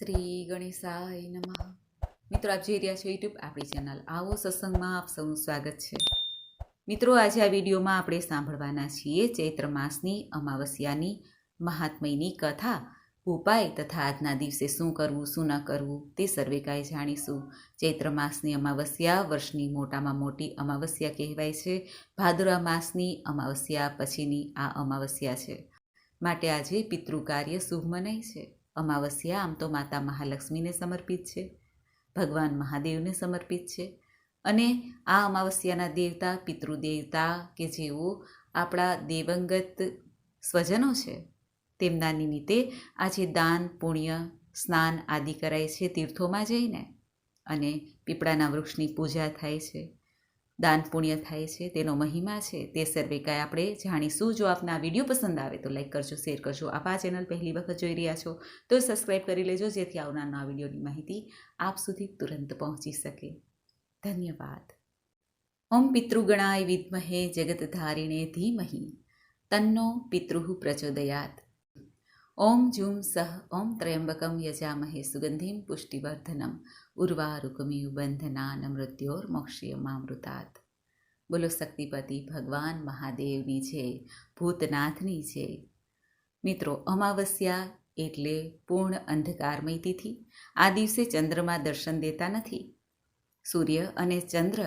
શ્રી ગણેશાય નમઃ. મિત્રો, આપ જોઈ રહ્યા છો યુટ્યુબ આપણી ચેનલ આવો સત્સંગમાં આપ સૌનું સ્વાગત છે. મિત્રો, આજે આ વિડીયોમાં આપણે સાંભળવાના છીએ ચૈત્ર માસની અમાવસ્યાની મહાત્મયની કથા. ઉપાય તથા આજના દિવસે શું કરવું, શું ન કરવું તે સર્વે કાંઈ જાણીશું. ચૈત્ર માસની અમાવસ્યા વર્ષની મોટામાં મોટી અમાવસ્યા કહેવાય છે. ભાદરવા માસની અમાવસ્યા પછીની આ અમાવસ્યા છે. માટે આજે પિતૃ કાર્ય શુભ મનાય છે. અમાવસ્યા આમ તો માતા મહાલક્ષ્મીને સમર્પિત છે, ભગવાન મહાદેવને સમર્પિત છે અને આ અમાવસ્યાના દેવતા, પિતૃદેવતા કે જેઓ આપણા દેવંગત સ્વજનો છે, તેમના નિમિત્તે આજે દાન, પુણ્ય, સ્નાન આદિ કરાય છે તીર્થોમાં જઈને અને પીપળાના વૃક્ષની પૂજા થાય છે. દાન પુણ્ય થાય છે, તેનો મહિમા છે, તે સર્વે કાંઈ આપણે જાણીશું. જો આપને આ વીડિયો પસંદ આવે તો લાઈક કરજો, શેર કરજો. આપ આ ચેનલ પહેલી વખત જોઈ રહ્યા છો તો સબસ્ક્રાઈબ કરી લેજો, જેથી આવનારના વિડીયોની માહિતી આપ સુધી તુરંત પહોંચી શકે. ધન્યવાદ. ઓમ પિતૃગણાય વિદ્મહે જગતધારિણે ધીમહિ. તન્નો પિતૃ પ્રચોદયાત. ઓમ જુમ સહ, ઓમ ત્રયંબકમ યજામહે સુગંધિમ પુષ્ટિવર્ધનમ. ઉર્વારુકમિવ બંધનાન મૃત્યોર્મોક્ષીયમામૃતાત બોલો શક્તિપતિ ભગવાન મહાદેવની છે ભૂતનાથની છે મિત્રો અમાવસ્યા એટલે પૂર્ણ અંધકારમય તિથિ આ દિવસે ચંદ્રમાં દર્શન દેતા નથી સૂર્ય અને ચંદ્ર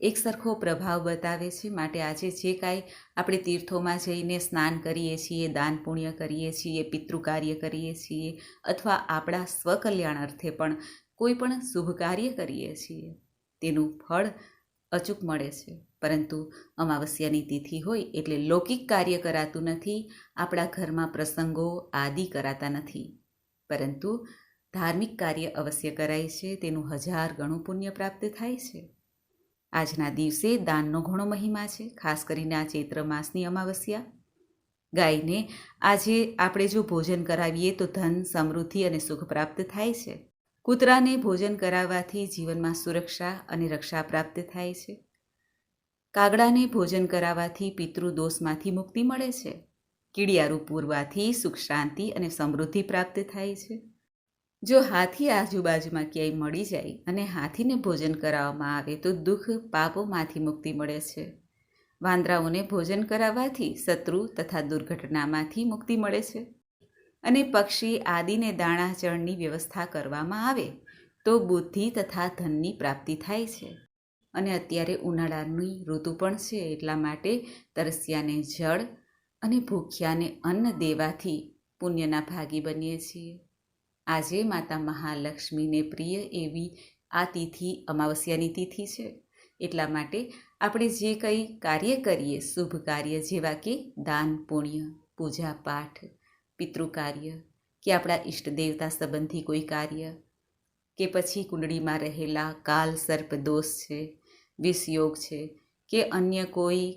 એક સરખો પ્રભાવ બતાવે છે માટે આજે જે કાંઈ આપણે તીર્થોમાં જઈને સ્નાન કરીએ છીએ દાન પુણ્ય કરીએ છીએ પિતૃ કાર્ય કરીએ છીએ અથવા આપણા સ્વકલ્યાણ અર્થે પણ કોઈ પણ શુભ કાર્ય કરીએ છીએ, તેનું ફળ અચૂક મળે છે. પરંતુ અમાવસ્યાની તિથિ હોય એટલે લૌકિક કાર્ય કરાતું નથી, આપણા ઘરમાં પ્રસંગો આદિ કરાતા નથી. પરંતુ ધાર્મિક કાર્ય અવશ્ય કરાય છે, તેનું હજાર ગણું પુણ્ય પ્રાપ્ત થાય છે. આજના દિવસે દાનનો ઘણો મહિમા છે, ખાસ કરીને આ ચૈત્ર માસની અમાવસ્યા. ગાયને આજે આપણે જો ભોજન કરાવીએ તો ધન, સમૃદ્ધિ અને સુખ પ્રાપ્ત થાય છે. કૂતરાને ભોજન કરાવવાથી જીવનમાં સુરક્ષા અને રક્ષા પ્રાપ્ત થાય છે. કાગડાને ભોજન કરાવવાથી પિતૃદોષમાંથી મુક્તિ મળે છે. કીડિયારું પૂરવાથી સુખ, શાંતિ અને સમૃદ્ધિ પ્રાપ્ત થાય છે. જો હાથી આજુબાજુમાં ક્યાંય મળી જાય અને હાથીને ભોજન કરાવવામાં આવે તો દુઃખ પાપોમાંથી મુક્તિ મળે છે. વાંદરાઓને ભોજન કરાવવાથી શત્રુ તથા દુર્ઘટનામાંથી મુક્તિ મળે છે. અને પક્ષી આદિને દાણા ચણની વ્યવસ્થા કરવામાં આવે, તો બુદ્ધિ તથા ધનની પ્રાપ્તિ થાય છે. અને અત્યારે ઉનાળાની ઋતુ પણ છે, એટલા માટે તરસ્યાને જળ અને ભૂખ્યાને અન્ન દેવાથી પુણ્યના ભાગી બનીએ છીએ. આજે માતા મહાલક્ષ્મીને પ્રિય એવી આ તિથિ અમાવસ્યાની તિથિ છે. એટલા માટે આપણે જે કંઈ કાર્ય કરીએ, શુભ કાર્ય જેવા કે દાન, પુણ્ય પૂજા પાઠ પિતૃ કાર્ય કે આપણા ઈષ્ટ દેવતા સંબંધી કોઈ કાર્ય? કે પછી કુંડળીમાં રહેલા કાલ સર્પ દોષ છે, વિષયોગ છે, કે અન્ય કોઈ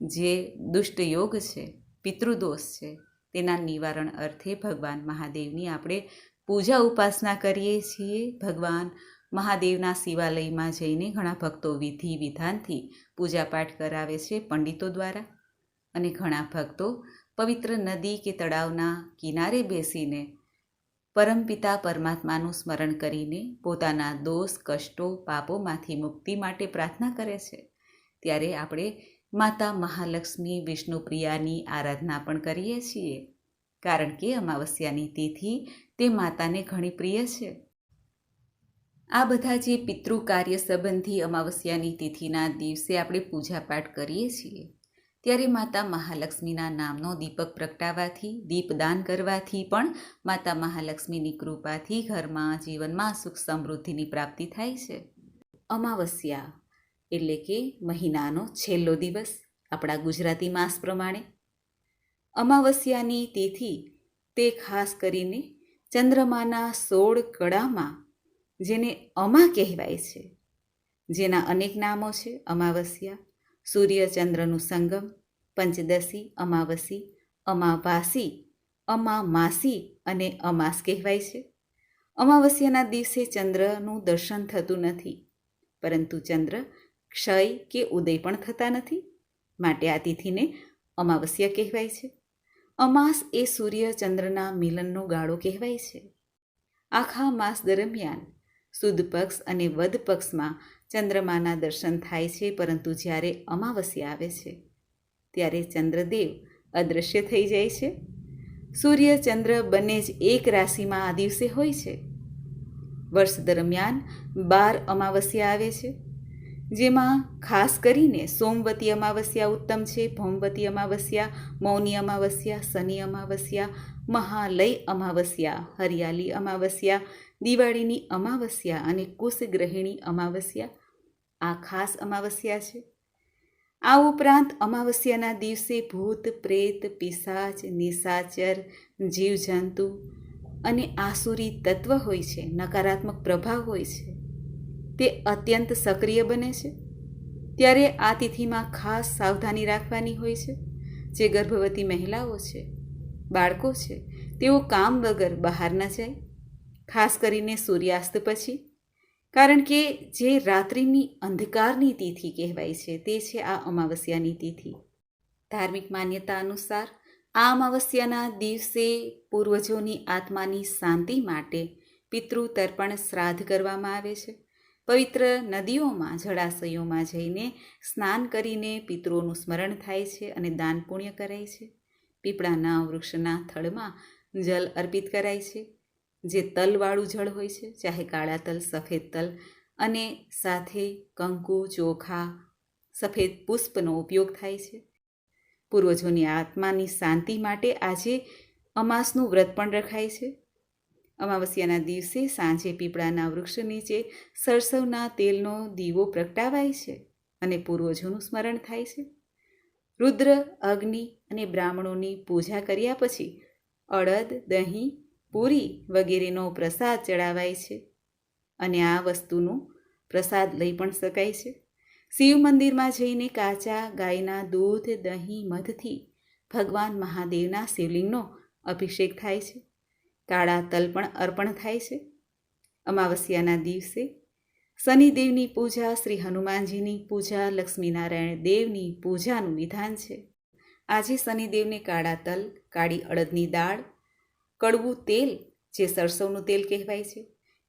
જે દુષ્ટ યોગ છે, પિતૃદોષ છે, તેના નિવારણ અર્થે ભગવાન મહાદેવની આપણે પૂજા ઉપાસના કરીએ છીએ? ભગવાન મહાદેવના શિવાલયમાં જઈને ઘણા ભક્તો વિધિ વિધાનથી પૂજાપાઠ કરાવે છે પંડિતો દ્વારા અને ઘણા ભક્તો પવિત્ર નદી કે તળાવના કિનારે બેસીને પરમપિતા પરમાત્માનું સ્મરણ કરીને પોતાના દોષ, કષ્ટો, પાપોમાંથી મુક્તિ માટે પ્રાર્થના કરે છે. ત્યારે આપણે માતા મહાલક્ષ્મી વિષ્ણુપ્રિયાની આરાધના પણ કરીએ છીએ. કારણ કે અમાવસ્યાની તિથિ તે માતાને ઘણી પ્રિય છે. આ બધા જે પિતૃ કાર્ય સંબંધી અમાવસ્યાની તિથિના દિવસે આપણે પૂજાપાઠ કરીએ છીએ. ત્યારે માતા મહાલક્ષ્મીના નામનો દીપક પ્રગટાવવાથી દીપદાન કરવાથી પણ માતા મહાલક્ષ્મીની કૃપાથી ઘરમાં જીવનમાં સુખ સમૃદ્ધિની પ્રાપ્તિ થાય છે. અમાવસ્યા એટલે કે મહિનાનો છેલ્લો દિવસ આપણા ગુજરાતી માસ પ્રમાણે. અમાવસ્યાની તિથિ તે ખાસ કરીને ચંદ્રમાના સોળ કળામાં, જેને અમા કહેવાય છે. જેના અનેક નામો છે, અમાવસ્યા સૂર્ય ચંદ્રનું સંગમ, પંચદશી, અમાવસી, અમાવાસી, અમામાસી અને અમાસ કહેવાય છે. અમાવસ્યાના દિવસે ચંદ્રનું દર્શન થતું નથી, પરંતુ ચંદ્ર ક્ષય કે ઉદય પણ થતા નથી, માટે આ તિથિને અમાવસ્યા કહેવાય છે. અમાસ એ સૂર્ય ચંદ્રના મિલનનો ગાળો કહેવાય છે. આખા માસ દરમિયાન સુદ પક્ષ અને વદ પક્ષમાં ચંદ્રમાના દર્શન થાય છે, પરંતુ જ્યારે અમાવસ્યા આવે છે, ત્યારે ચંદ્રદેવ અદૃશ્ય થઈ જાય છે. સૂર્ય, ચંદ્ર બંને જ એક રાશિમાં આ દિવસે હોય છે. વર્ષ દરમિયાન બાર અમાવસ્યા આવે છે, જેમાં ખાસ કરીને સોમવતી અમાવસ્યા ઉત્તમ છે, ભૌમવતી અમાવસ્યા, મૌની અમાવસ્યા, શનિ અમાવસ્યા, મહાલય અમાવસ્યા હરિયાળી અમાવસ્યા, દિવાળીની અમાવસ્યા અને કુશગ્રહિણી અમાવસ્યા આ ખાસ અમાવસ્યા છે. આ ઉપરાંત અમાવસ્યાના દિવસે ભૂત, પ્રેત, પિશાચ, નિશાચર, જીવજંતુ અને આસુરી તત્વ હોય છે, નકારાત્મક પ્રભાવ હોય છે. તે અત્યંત સક્રિય બને છે. ત્યારે આ તિથિમાં ખાસ સાવધાની રાખવાની હોય છે, જે ગર્ભવતી મહિલાઓ છે, બાળકો છે, તેઓ કામ વગર બહાર ન જાય. ખાસ કરીને સૂર્યાસ્ત પછી કારણ કે જે રાત્રિની અંધકારની તિથિ કહેવાય છે, તે છે આ અમાવસ્યાની તિથિ ધાર્મિક માન્યતા અનુસાર, આ અમાવસ્યાના દિવસે પૂર્વજોની આત્માની શાંતિ માટે પિતૃ તર્પણ શ્રાદ્ધ કરવામાં આવે છે. પવિત્ર નદીઓમાં, જળાશયોમાં જઈને સ્નાન કરીને પિતૃઓનું સ્મરણ થાય છે અને દાન પુણ્ય કરાય છે. પીપળાના વૃક્ષના થળમાં જલ અર્પિત કરાય છે. જે તલવાળું જળ હોય છે, ચાહે કાળા તલ, સફેદ તલ અને સાથે કંકુ, ચોખા, સફેદ પુષ્પનો ઉપયોગ થાય છે. પૂર્વજોની આત્માની શાંતિ માટે આજે અમાસનું વ્રત પણ રખાય છે. અમાવસ્યાના દિવસે સાંજે પીપળાના વૃક્ષ નીચે સરસવના તેલનો દીવો પ્રગટાવાય છે અને પૂર્વજોનું સ્મરણ થાય છે. રુદ્ર, અગ્નિ અને બ્રાહ્મણોની પૂજા કર્યા પછી અડદ, દહીં પૂરી વગેરેનો પ્રસાદ ચડાવાય છે અને આ વસ્તુનું પ્રસાદ લઈ પણ શકાય છે. શિવ મંદિરમાં જઈને કાચા, ગાયના દૂધ, દહીં, મધથી ભગવાન મહાદેવના શિવલિંગનો અભિષેક થાય છે. કાળા તલ પણ અર્પણ થાય છે. અમાવસ્યાના દિવસે શનિદેવની પૂજા, શ્રી હનુમાનજીની પૂજા, લક્ષ્મીનારાયણ દેવની પૂજાનું વિધાન છે. આજે શનિદેવને કાળા તલ, કાળી અડદની દાળ કડવું તેલ, જે સરસવનું તેલ કહેવાય છે,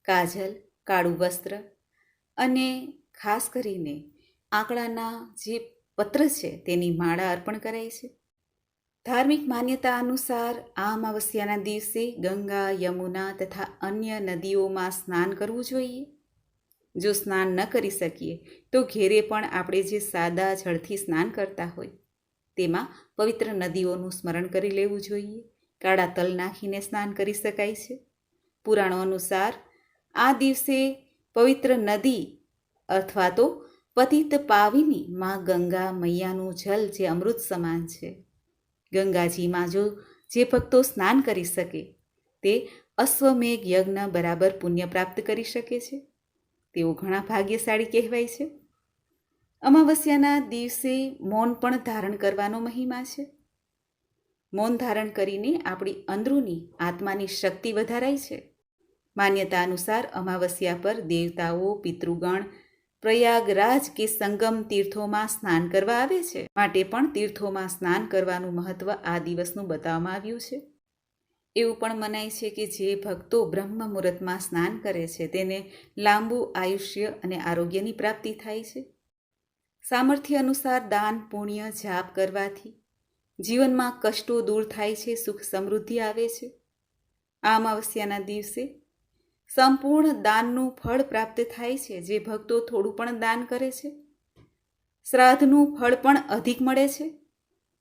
કાજલ, કાળું વસ્ત્ર અને ખાસ કરીને આંકડાના જે પત્ર છે તેની માળા અર્પણ કરાય છે. ધાર્મિક માન્યતા અનુસાર આ અમાવસ્યાના દિવસે ગંગા, યમુના તથા અન્ય નદીઓમાં સ્નાન કરવું જોઈએ. જો સ્નાન ન કરી શકીએ, તો ઘેરે પણ આપણે જે સાદા જળથી સ્નાન કરતા હોય, તેમાં પવિત્ર નદીઓનું સ્મરણ કરી લેવું જોઈએ. કાળા તલ નાખીને સ્નાન કરી શકાય છે. પુરાણો અનુસાર, આ દિવસે પવિત્ર નદી અથવા તો પતિત પાવીની માં ગંગા મૈયાનું જલ જે અમૃત સમાન છે. ગંગાજીમાં જો જે ભક્તો સ્નાન કરી શકે, તે અશ્વમેઘ યજ્ઞ બરાબર પુણ્ય પ્રાપ્ત કરી શકે છે. તેઓ ઘણા ભાગ્યશાળી કહેવાય છે. અમાવસ્યાના દિવસે મૌન પણ ધારણ કરવાનો મહિમા છે. મૌન ધારણ કરીને આપણી અંદરૂની આત્માની શક્તિ વધારાય છે. માન્યતા અનુસાર અમાવસ્યા પર દેવતાઓ, પિતૃગણ, પ્રયાગરાજ કે સંગમ તીર્થોમાં સ્નાન કરવા આવે છે. માટે પણ તીર્થોમાં સ્નાન કરવાનું મહત્વ આ દિવસનું બતાવવામાં આવ્યું છે. એવું પણ મનાય છે કે જે ભક્તો બ્રહ્મ મુહૂર્તમાં સ્નાન કરે છે તેને લાંબુ આયુષ્ય અને આરોગ્યની પ્રાપ્તિ થાય છે. સામર્થ્ય અનુસાર દાન, પુણ્ય, જાપ કરવાથી જીવનમાં કષ્ટો દૂર થાય છે, સુખ સમૃદ્ધિ આવે છે. આ અમાવસ્યાના દિવસે સંપૂર્ણ દાનનું ફળ પ્રાપ્ત થાય છે, જે ભક્તો થોડું પણ દાન કરે છે. શ્રાદ્ધનું ફળ પણ અધિક મળે છે.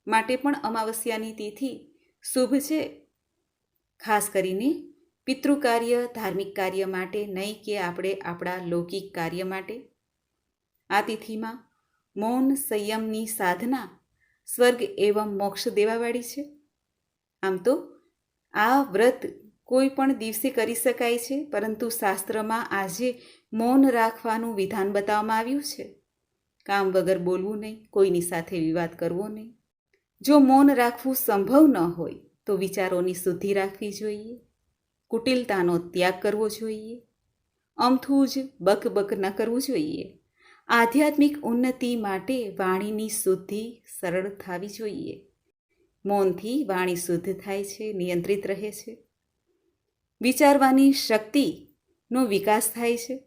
માટે પણ અમાવસ્યાની તિથિ શુભ છે. ખાસ કરીને પિતૃ કાર્ય ધાર્મિક કાર્ય માટે નહીં કે આપણે આપણા લૌકિક કાર્ય માટે. આ તિથિમાં મૌન સંયમની સાધના સ્વર્ગ એવં મોક્ષ દેવાવાળી છે? આમ તો આ વ્રત કોઈ પણ દિવસે કરી શકાય છે, પરંતુ શાસ્ત્રમાં આજે મૌન રાખવાનું વિધાન બતાવવામાં આવ્યું છે. કામ વગર બોલવું નહીં, કોઈની સાથે વિવાદ કરવો નહીં. જો મૌન રાખવું સંભવ ન હોય, તો વિચારોની શુદ્ધિ રાખવી જોઈએ. કુટિલતાનો ત્યાગ કરવો જોઈએ. અમથું જ બક ન કરવું જોઈએ. આધ્યાત્મિક ઉન્નતિ માટે વાણીની શુદ્ધિ સરળ થવી જોઈએ. મૌનથી વાણી શુદ્ધ થાય છે, નિયંત્રિત રહે છે. વિચારવાની શક્તિનો વિકાસ થાય છે.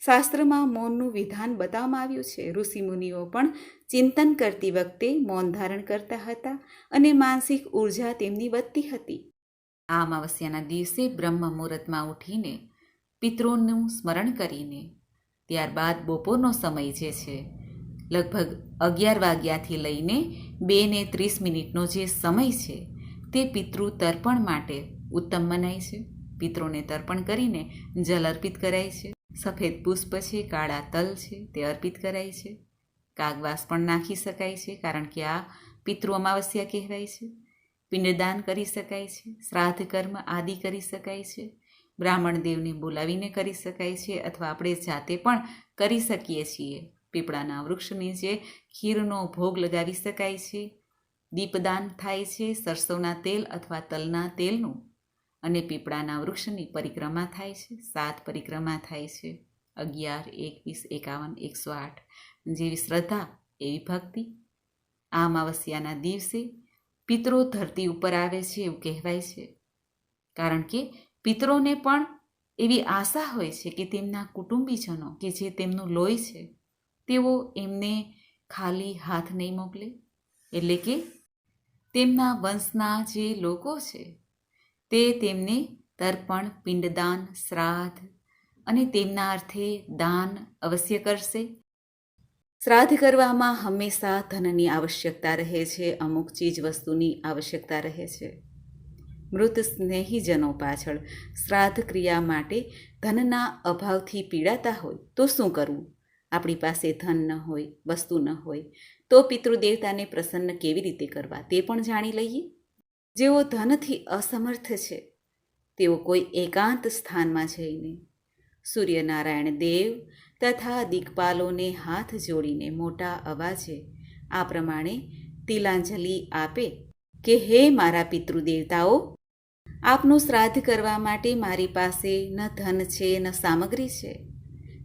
શાસ્ત્રમાં મૌનનું વિધાન બતાવવામાં આવ્યું છે. ઋષિમુનિઓ પણ ચિંતન કરતી વખતે મૌન ધારણ કરતા હતા અને માનસિક ઊર્જા તેમની વધતી હતી. આ અમાવસ્યાના દિવસે બ્રહ્મ મુહૂર્તમાં ઉઠીને પિતૃનું સ્મરણ કરીને ત્યારબાદ બપોરનો સમય જે છે, લગભગ અગિયાર વાગ્યાથી લઈને બે ને ત્રીસ મિનિટનો જે સમય છે, તે પિતૃ તર્પણ માટે ઉત્તમ મનાય છે. પિતૃને તર્પણ કરીને જલ અર્પિત કરાય છે. સફેદ પુષ્પ છે, કાળા તલ છે, તે અર્પિત કરાય છે. કાગવાસ પણ નાખી શકાય છે, કારણ કે આ પિતૃ અમાવસ્યા કહેવાય છે. પિંડદાન કરી શકાય છે. શ્રાદ્ધ કર્મ આદિ કરી શકાય છે. બ્રાહ્મણ દેવને બોલાવીને કરી શકાય છે અથવા આપણે જાતે પણ કરી શકીએ છીએ. પીપળાના વૃક્ષ નીચે ખીરનો ભોગ લગાવી શકાય છે. દીપદાન થાય છે સરસવના તેલ અથવા તલના તેલનું. અને પીપળાના વૃક્ષની પરિક્રમા થાય છે. સાત પરિક્રમા થાય છે. અગિયાર, એકવીસ, એકાવન, એકસો આઠ. જેવી શ્રદ્ધા, એવી ભક્તિ. આ અમાવસ્યાના દિવસે પિતરો ધરતી ઉપર આવે છે એવું કહેવાય છે. કારણ કે પિતરોને પણ એવી આશા હોય છે કે તેમના કુટુંબીજનો, કે જે તેમનું લોહી છે, તેઓ એમને ખાલી હાથ નહીં મોકલે? એટલે કે તેમના વંશના જે લોકો છે, તે તેમને તર્પણ, પિંડદાન, શ્રાદ્ધ અને તેમના અર્થે દાન અવશ્ય કરશે. શ્રાદ્ધ કરવામાં હંમેશા ધનની આવશ્યકતા રહે છે, અમુક ચીજ વસ્તુની આવશ્યકતા રહે છે. મૃત સ્નેહીજનો પાછળ શ્રાદ્ધ ક્રિયા માટે ધનના અભાવથી પીડાતા હોય તો શું કરવું? આપણી પાસે ધન ન હોય, વસ્તુ ન હોય, તો પિતૃદેવતાને પ્રસન્ન કેવી રીતે કરવા તે પણ જાણી લઈએ? જેઓ ધનથી અસમર્થ છે, તેઓ કોઈ એકાંત સ્થાનમાં જઈને સૂર્યનારાયણ દેવ તથા દિગ્પાલોને હાથ જોડીને મોટા અવાજે આ પ્રમાણે તિલાંજલિ આપે કે, હે મારા પિતૃદેવતાઓ આપનું શ્રાદ્ધ કરવા માટે મારી પાસે ન ધન છે, ન સામગ્રી છે.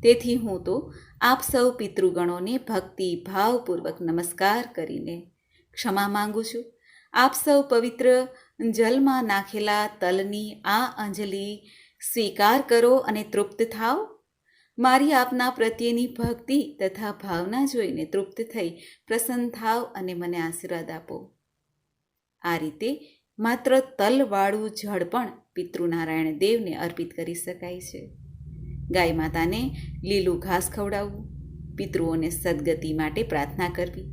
તેથી હું તો આપ સૌ પિતૃગણોને ભક્તિ ભાવપૂર્વક નમસ્કાર કરીને ક્ષમા માંગુ છું. આપ સૌ પવિત્ર જલમાં નાખેલા તલની આ અંજલિ સ્વીકાર કરો અને તૃપ્ત થાઓ. મારી આપના પ્રત્યેની ભક્તિ તથા ભાવના જોઈને તૃપ્ત થઈ પ્રસન્ન થાવ અને મને આશીર્વાદ આપો. આ રીતે માત્ર તલવાળું જળ પણ પિતૃનારાયણ દેવને અર્પિત કરી શકાય છે. ગાય માતાને લીલું ઘાસ ખવડાવવું, પિતૃઓને સદગતિ માટે પ્રાર્થના કરવી,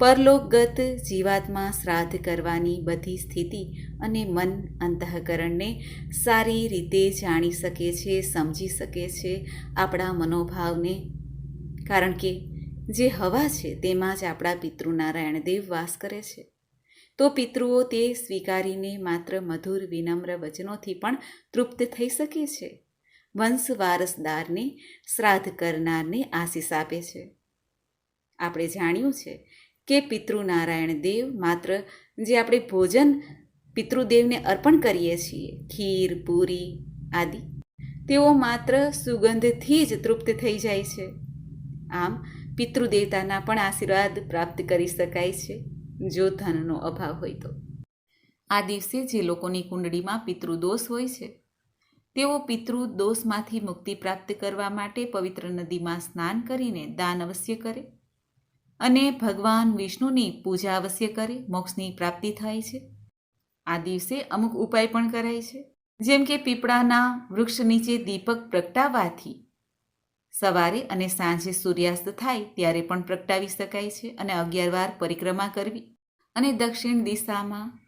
પરલોકગત જીવાત્મા શ્રાદ્ધ કરવાની બધી સ્થિતિ અને મન અંતઃકરણને સારી રીતે જાણી શકે છે, સમજી શકે છે આપણા મનોભાવને. કારણ કે જે હવા છે તેમાં જ આપણા પિતૃનારાયણ દેવ વાસ કરે છે. તો પિતૃઓ તે સ્વીકારીને માત્ર મધુર વિનમ્ર વચનોથી પણ તૃપ્ત થઈ શકે છે. વંશ વારસદારને, શ્રાદ્ધ કરનારને આશીષ આપે છે. આપણે જાણ્યું છે કે પિતૃનારાયણ દેવ માત્ર જે આપણે ભોજન પિતૃદેવને અર્પણ કરીએ છીએ, ખીર, પૂરી આદિ, તેઓ માત્ર સુગંધથી જ તૃપ્ત થઈ જાય છે. આમ પિતૃદેવતાના પણ આશીર્વાદ પ્રાપ્ત કરી શકાય છે. જો ધનનો અભાવ હોય તો. આ દિવસે જે લોકોની કુંડળીમાં પિતૃદોષ હોય છે, તેઓ પિતૃદોષમાંથી મુક્તિ પ્રાપ્ત કરવા માટે પવિત્ર નદીમાં સ્નાન કરીને દાન અવશ્ય કરે અને ભગવાન વિષ્ણુની પૂજા અવશ્ય કરે, મોક્ષની પ્રાપ્તિ થાય છે. આ દિવસે અમુક ઉપાય પણ કરાય છે, જેમ કે પીપળાના વૃક્ષ નીચે દીપક પ્રગટાવવાથી સવારે અને સાંજે સૂર્યાસ્ત થાય ત્યારે પણ પ્રગટાવી શકાય છે અને અગિયાર વાર પરિક્રમા કરવી. અને દક્ષિણ દિશામાં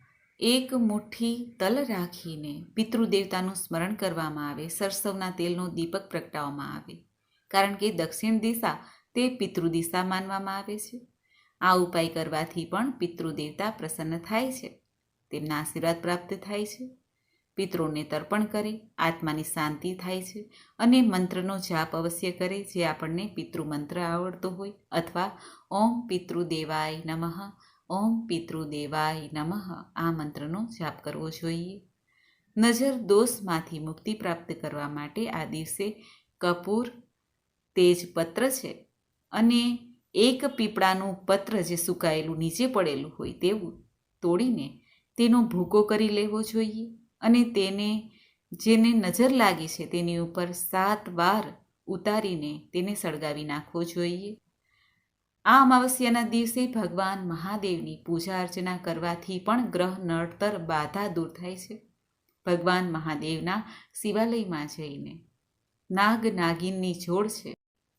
એક મુઠ્ઠી તલ રાખીને પિતૃદેવતાનું સ્મરણ કરવામાં આવે. સરસવના તેલનો દીપક પ્રગટાવવામાં આવે. કારણ કે દક્ષિણ દિશા તે પિતૃદિશા માનવામાં આવે છે. આ ઉપાય કરવાથી પણ પિતૃદેવતા પ્રસન્ન થાય છે. તેમના આશીર્વાદ પ્રાપ્ત થાય છે. પિતૃને તર્પણ કરે, આત્માની શાંતિ થાય છે અને મંત્રનો જાપ અવશ્ય કરે, જે આપણને પિતૃ મંત્ર આવડતો હોય. અથવા, ઓમ પિતૃદેવાય નમઃ, ઓમ પિતૃદેવાય નમઃ, આ મંત્રનો જાપ કરવો જોઈએ. નજર દોષમાંથી મુક્તિ પ્રાપ્ત કરવા માટે આ દિવસે કપૂર તેજપત્ર છે અને એક પીપળાનું પત્ર જે સુકાયેલું નીચે પડેલું હોય તેવું તોડીને તેનો ભૂકો કરી લેવો જોઈએ. અને તેને જેને નજર લાગી છે તેની ઉપર સાત વાર ઉતારીને તેને સળગાવી નાખવો જોઈએ. આ અમાવસ્યાના દિવસે ભગવાન મહાદેવની પૂજા અર્ચના કરવાથી પણ ગ્રહ નડતર બાધા દૂર થાય છે. ભગવાન મહાદેવના શિવાલયમાં જઈને નાગ નાગિનની જોડ છે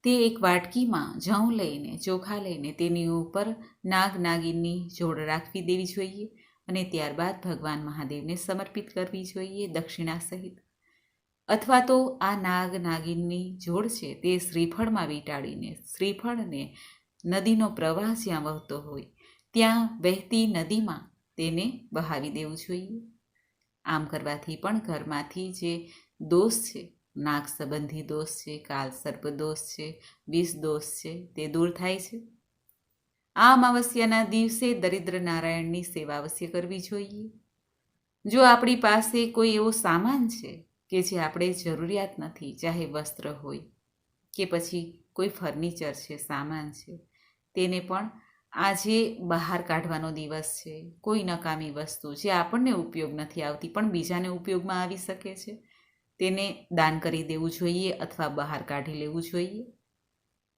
તે એક વાટકીમાં જઉં લઈને, ચોખા લઈને તેની ઉપર નાગ નાગિનની જોડ રાખવી દેવી જોઈએ. અને ત્યારબાદ ભગવાન મહાદેવને સમર્પિત કરવી જોઈએ દક્ષિણા સહિત. અથવા તો આ નાગ નાગિનની જોડ છે તે શ્રીફળમાં વીંટાળીને શ્રીફળને નદીનો પ્રવાહ જ્યાં વહતો હોય, ત્યાં વહેતી નદીમાં તેને બહાવી દેવું જોઈએ. આમ કરવાથી પણ ઘરમાંથી જે દોષ છે, નાગ સંબંધી દોષ છે, કાલ સર્પ દોષ છે, વિષ દોષ છે, તે દૂર થાય છે. આ અમાવસ્યાના દિવસે દરિદ્ર નારાયણની સેવા અવશ્ય કરવી જોઈએ. જો આપણી પાસે કોઈ એવો સામાન છે કે જે આપણે જરૂરિયાત નથી, ચાહે વસ્ત્ર હોય કે પછી કોઈ ફર્નિચર છે, સામાન છે, તેને પણ આજે બહાર કાઢવાનો દિવસ છે. કોઈ નકામી વસ્તુ જે આપણને ઉપયોગ નથી આવતી, પણ બીજાને ઉપયોગમાં આવી શકે છે, તેને દાન કરી દેવું જોઈએ અથવા બહાર કાઢી લેવું જોઈએ.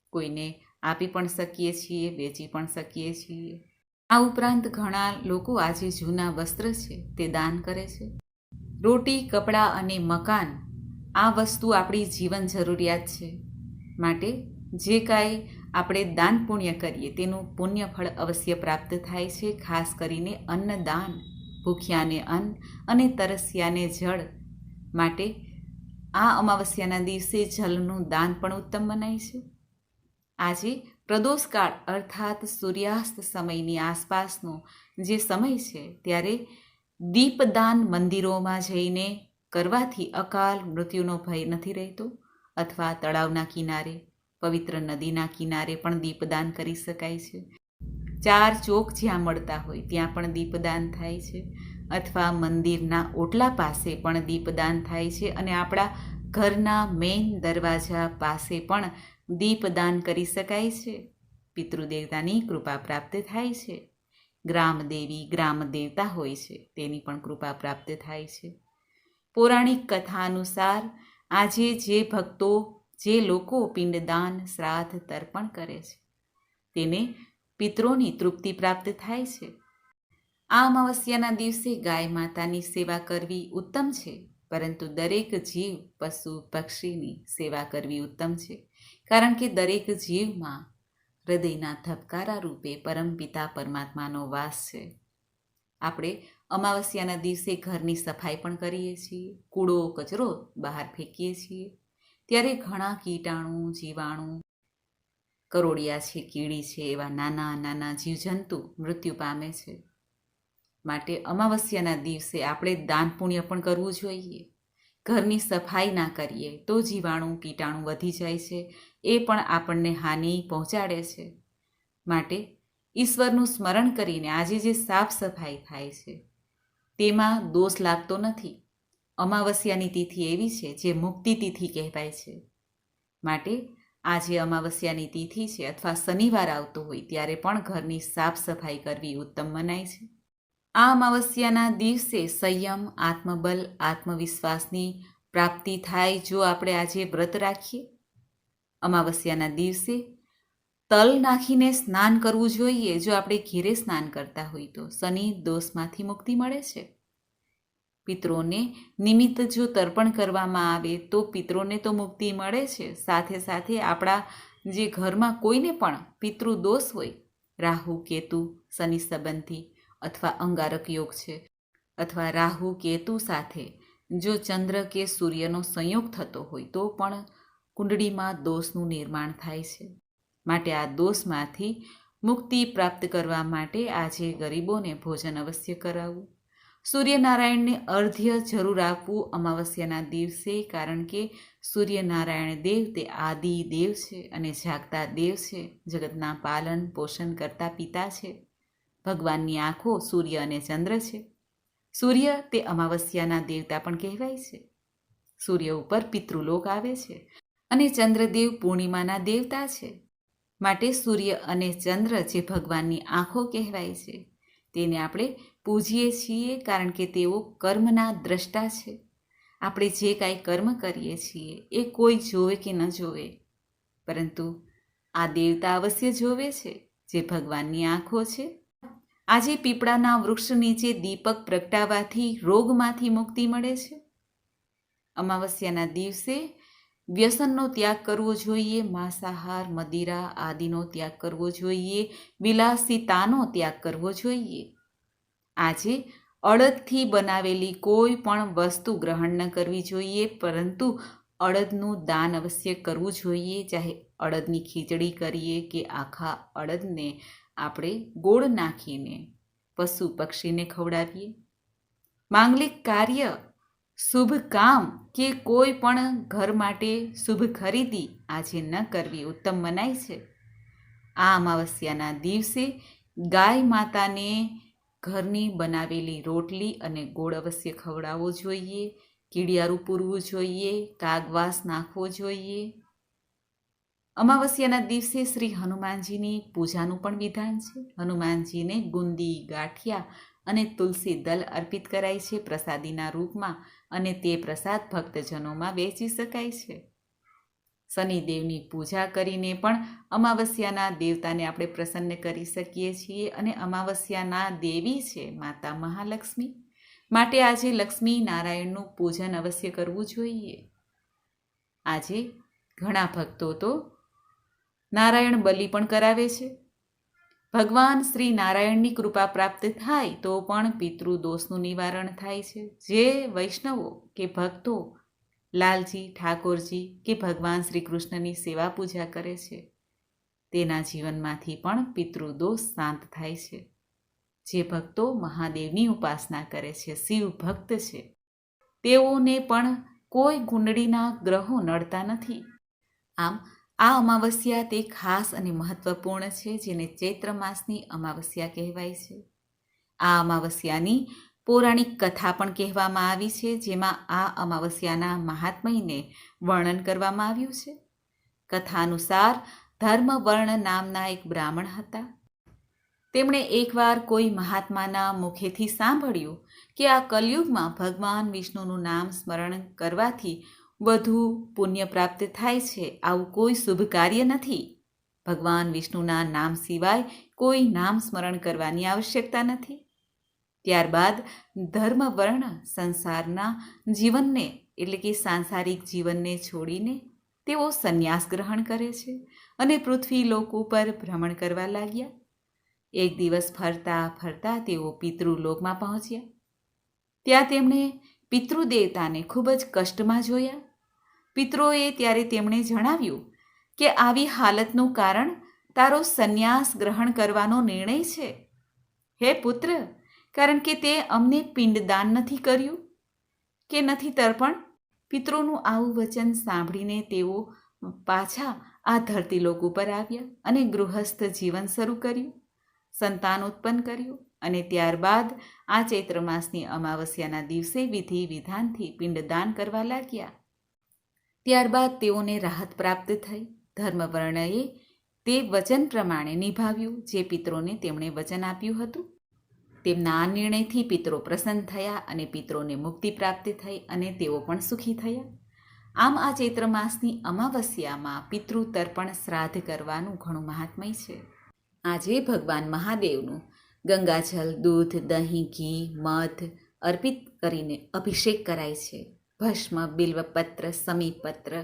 કોઈને આપી પણ શકીએ છીએ, વેચી પણ શકીએ છીએ. આ ઉપરાંત ઘણા લોકો આજે જૂના વસ્ત્ર છે, તે દાન કરે છે. રોટી, કપડાં અને મકાન, આ વસ્તુ આપણી જીવન જરૂરિયાત છે. માટે જે કાંઈ આપણે દાન પુણ્ય કરીએ, તેનું પુણ્ય ફળ અવશ્ય પ્રાપ્ત થાય છે, ખાસ કરીને અન્નદાન, ભૂખ્યાને અન્ન અને તરસ્યાને જળ. માટે આ અમાવસ્યાના દિવસે જલનું દાન પણ ઉત્તમ મનાય છે. આજે પ્રદોષકાળ અર્થાત સૂર્યાસ્ત સમયની આસપાસનો જે સમય છે ત્યારે દીપદાન મંદિરોમાં જઈને કરવાથી અકાલ મૃત્યુનો ભય નથી રહેતો અથવા તળાવના કિનારે, પવિત્ર નદીના કિનારે પણ દીપદાન કરી શકાય છે. ચાર ચોક જ્યાં મળતા હોય ત્યાં પણ દીપદાન થાય છે અથવા મંદિરના ઓટલા પાસે પણ દીપદાન થાય છે અને આપણા ઘરના મેઇન દરવાજા પાસે પણ દીપદાન કરી શકાય છે. પિતૃદેવતાની કૃપા પ્રાપ્ત થાય છે. ગ્રામદેવી ગ્રામ દેવતા હોય છે, તેની પણ કૃપા પ્રાપ્ત થાય છે. પૌરાણિક કથા અનુસાર આજે જે ભક્તો, જે લોકો પિંડદાન, શ્રાદ્ધ, તર્પણ કરે છે, તેને પિતૃની તૃપ્તિ પ્રાપ્ત થાય છે. આ અમાવસ્યાના દિવસે ગાય માતાની સેવા કરવી ઉત્તમ છે, પરંતુ દરેક જીવ, પશુ, પક્ષીની સેવા કરવી ઉત્તમ છે. કારણ કે દરેક જીવમાં હૃદયના ધબકારા રૂપે પરમપિતા પરમાત્માનો વાસ છે. આપણે અમાવસ્યાના દિવસે ઘરની સફાઈ પણ કરીએ છીએ, કૂડો, કચરો બહાર ફેંકીએ છીએ. ત્યારે ઘણા કીટાણુ, જીવાણુ, કરોડિયા છે, કીડી છે, એવા નાના નાના જીવજંતુ મૃત્યુ પામે છે. માટે અમાવસ્યાના દિવસે આપણે દાન પુણ્ય પણ કરવું જોઈએ. ઘરની સફાઈ ના કરીએ તો જીવાણુ, કીટાણુ વધી જાય છે. એ પણ આપણને હાનિ પહોંચાડે છે. માટે ઈશ્વરનું સ્મરણ કરીને આજે જે સાફ સફાઈ થાય છે, તેમાં દોષ લાગતો નથી. અમાવસ્યાની તિથિ એવી છે જે મુક્તિ તિથિ કહેવાય છે. માટે આજે અમાવસ્યાની તિથિ છે અથવા શનિવાર આવતો હોય ત્યારે પણ ઘરની સાફ સફાઈ કરવી ઉત્તમ મનાય છે. આ અમાવસ્યાના દિવસે સંયમ, આત્મબલ, આત્મવિશ્વાસની પ્રાપ્તિ થાય જો આપણે આજે વ્રત રાખીએ. અમાવસ્યાના દિવસે તલ નાખીને સ્નાન કરવું જોઈએ જો આપણે ઘેરે સ્નાન કરતા હોય તો. શનિ દોષમાંથી મુક્તિ મળે છે. પિત્રોને નિમિત્ત જો તર્પણ કરવામાં આવે તો પિત્રોને તો મુક્તિ મળે છે. સાથે સાથે આપણા જે ઘરમાં કોઈને પણ પિતૃ દોષ હોય, રાહુ, કેતુ, શનિ સંબંધી અથવા અંગારક યોગ છે, અથવા રાહુ કેતુ સાથે. જો ચંદ્ર કે સૂર્યનો સંયોગ થતો હોય, તો પણ કુંડળીમાં દોષનું નિર્માણ થાય છે. માટે આ દોષમાંથી મુક્તિ પ્રાપ્ત કરવા માટે આજે ગરીબોને ભોજન અવશ્ય કરાવવું. સૂર્યનારાયણને અર્ધ્ય જરૂર આપવું અમાવસ્યાના દિવસે, કારણ કે સૂર્યનારાયણ દેવ તે આદિ દેવ છે અને જાગતા દેવ છે. જગતના પાલન પોષણ કરતા પિતા છે. ભગવાનની આંખો સૂર્ય અને ચંદ્ર છે. સૂર્ય તે અમાવસ્યાના દેવતા પણ કહેવાય છે. સૂર્ય ઉપર પિતૃલોક આવે છે અને ચંદ્રદેવ પૂર્ણિમાના દેવતા છે. માટે સૂર્ય અને ચંદ્ર જે ભગવાનની આંખો કહેવાય છે, તેને આપણે પૂજીએ છીએ કારણ કે તેઓ કર્મના દ્રષ્ટા છે. આપણે જે કાંઈ કર્મ કરીએ છીએ એ કોઈ જોવે કે ન જોવે. પરંતુ આ દેવતા અવશ્ય જોવે છે જે ભગવાનની આંખો છે. આજે પીપળાના વૃક્ષ નીચે દીપક પ્રગટાવાથી રોગમાંથી મુક્તિ મળે છે. અમાવસ્યાના દિવસે વ્યસનનો ત્યાગ કરવો જોઈએ, માંસાહાર, મદિરા આદિનો ત્યાગ કરવો જોઈએ, વિલાસિતાનો ત્યાગ કરવો જોઈએ. આજે અડદથી બનાવેલી કોઈ પણ વસ્તુ ગ્રહણ ન કરવી જોઈએ, પરંતુ અડદનું દાન અવશ્ય કરવું જોઈએ. ચાહે અડદની ખીચડી કરીએ કે આખા અડદને આપણે ગોળ નાખીને પશુ પક્ષીને ખવડાવીએ. માંગલિક કાર્ય શુભ કામ કે કોઈ પણ ઘર માટે શુભ ખરીદી આજે ન કરવી ઉત્તમ મનાય છે. આ અમાવસ્યાના દિવસે ગાય માતાને ઘરની બનાવેલી રોટલી અને ગોળ અવશ્ય ખવડાવવો જોઈએ, કીડિયારું પૂરવું જોઈએ, કાગવાસ નાખવો જોઈએ. અમાવસ્યાના દિવસે શ્રી હનુમાનજીની પૂજાનું પણ વિધાન છે. હનુમાનજીને ગુંદી, ગાંઠિયા અને તુલસી દલ અર્પિત કરાય છે પ્રસાદીના રૂપમાં અને તે પ્રસાદ ભક્તજનોમાં વેચી શકાય છે. શનિદેવની પૂજા કરીને પણ અમાવસ્યાના દેવતાને આપણે પ્રસન્ન કરી શકીએ છીએ અને અમાવસ્યાના દેવી છે માતા મહાલક્ષ્મી. માટે આજે લક્ષ્મી નારાયણનું પૂજન અવશ્ય કરવું જોઈએ. આજે ઘણા ભક્તો તો નારાયણ બલિ પણ કરાવે છે. ભગવાન શ્રી નારાયણની કૃપા પ્રાપ્ત થાય તો પણ પિતૃદોષનું નિવારણ થાય છે. જે વૈષ્ણવો કે ભક્તો, લાલજી, ઠાકોરજી કે ભગવાન શ્રી કૃષ્ણની સેવા પૂજા કરે છે, તેના જીવનમાંથી પણ પિતૃદોષ શાંત થાય છે. જે ભક્તો મહાદેવની ઉપાસના કરે છે, શિવ ભક્ત છે, તેઓને પણ કોઈ કુંડળીના ગ્રહો નડતા નથી. આમ આ અમાવસ્યા તે ખાસ અને મહત્વપૂર્ણ છે, જેને ચૈત્ર માસની અમાવસ્યા કહેવાય છે. આ અમાવસ્યાની પૌરાણિક કથા પણ કહેવામાં આવી છે, જેમાં આ અમાવસ્યાના મહાત્મયને વર્ણન કરવામાં આવ્યું છે. કથા અનુસાર ધર્મવર્ણ નામના એક બ્રાહ્મણ હતા. તેમણે એકવાર કોઈ મહાત્માના મુખેથી સાંભળ્યું કે આ કલયુગમાં ભગવાન વિષ્ણુનું નામ સ્મરણ કરવાથી વધુ પુણ્ય પ્રાપ્ત થાય છે, આવું કોઈ શુભ કાર્ય નથી. ભગવાન વિષ્ણુના નામ સિવાય કોઈ નામ સ્મરણ કરવાની આવશ્યકતા નથી. ત્યારબાદ ધર્મવર્ણ સંસારના જીવનને, એટલે કે સાંસારિક જીવનને છોડીને તેઓ સંન્યાસ ગ્રહણ કરે છે અને પૃથ્વી લોક ઉપર ભ્રમણ કરવા લાગ્યા. એક દિવસ ફરતા ફરતા તેઓ પિતૃલોકમાં પહોંચ્યા. ત્યાં તેમણે પિતૃદેવતાને ખૂબ જ કષ્ટમાં જોયા. પિતૃએ ત્યારે તેમણે જણાવ્યું કે આવી હાલતનું કારણ તારો સંન્યાસ ગ્રહણ કરવાનો નિર્ણય છે. હે પુત્ર, કારણ કે તે અમને પિંડદાન નથી કર્યું? કે નથી તર્પણ? પિત્રોનું આવું વચન સાંભળીને તેઓ પાછા આ ધરતીલોક ઉપર આવ્યા અને ગૃહસ્થ જીવન શરૂ કર્યું, સંતાન ઉત્પન્ન કર્યું અને ત્યારબાદ આ ચૈત્ર માસની અમાવસ્યાના દિવસે વિધિ વિધાનથી પિંડદાન કરવા લાગ્યા. ત્યારબાદ તેઓને રાહત પ્રાપ્ત થઈ. ધર્મવર્ણએ તે વચન પ્રમાણે નિભાવ્યું, જે પિત્રોને તેમણે વચન આપ્યું હતું. તેમના આ નિર્ણયથી પિત્રો પ્રસન્ન થયા અને પિત્રોને મુક્તિ પ્રાપ્ત થઈ અને તેઓ પણ સુખી થયા. આમ આ ચૈત્ર માસની અમાવસ્યામાં પિતૃ તર્પણ શ્રાદ્ધ કરવાનું ઘણું મહાત્મય છે. આજે ભગવાન મહાદેવનું ગંગાજલ, દૂધ, દહીં, ઘી, મધ અર્પિત કરીને અભિષેક કરાય છે. ભસ્મ બિલ્વપત્ર સમીપત્ર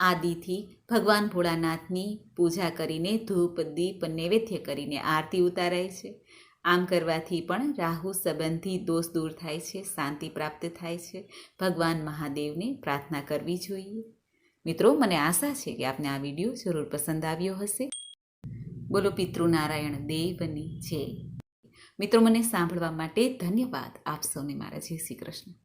આદિથી ભગવાન ભોળાનાથની પૂજા કરીને ધૂપ, દીપ, નૈવેદ્ય કરીને આરતી ઉતારાય છે. આમ કરવાથી પણ રાહુ સંબંધી દોષ દૂર થાય છે, શાંતિ પ્રાપ્ત થાય છે. ભગવાન મહાદેવને પ્રાર્થના કરવી જોઈએ. મિત્રો, મને આશા છે કે આપને આ વીડિયો જરૂર પસંદ આવ્યો હશે. બોલો, પિતૃનારાયણ દેવની જય. મિત્રો, મને સાંભળવા માટે ધન્યવાદ. આપ સૌને મારા જય શ્રી કૃષ્ણ.